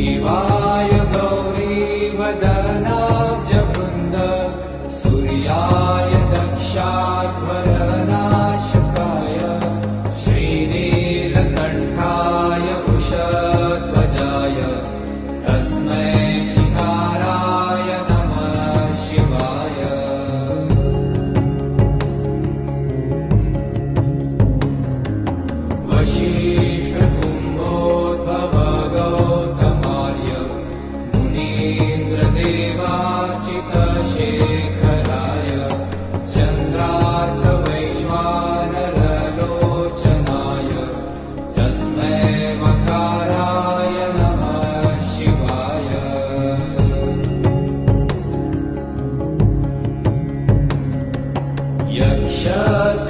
शिवाय मुनीन्द्रदेवार्चितशेखराय चन्द्रार्कवैश्वानरलोचनाय तस्मै मकाराय नमः शिवाय। यक्षस्वरूपाय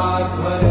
Bhagavad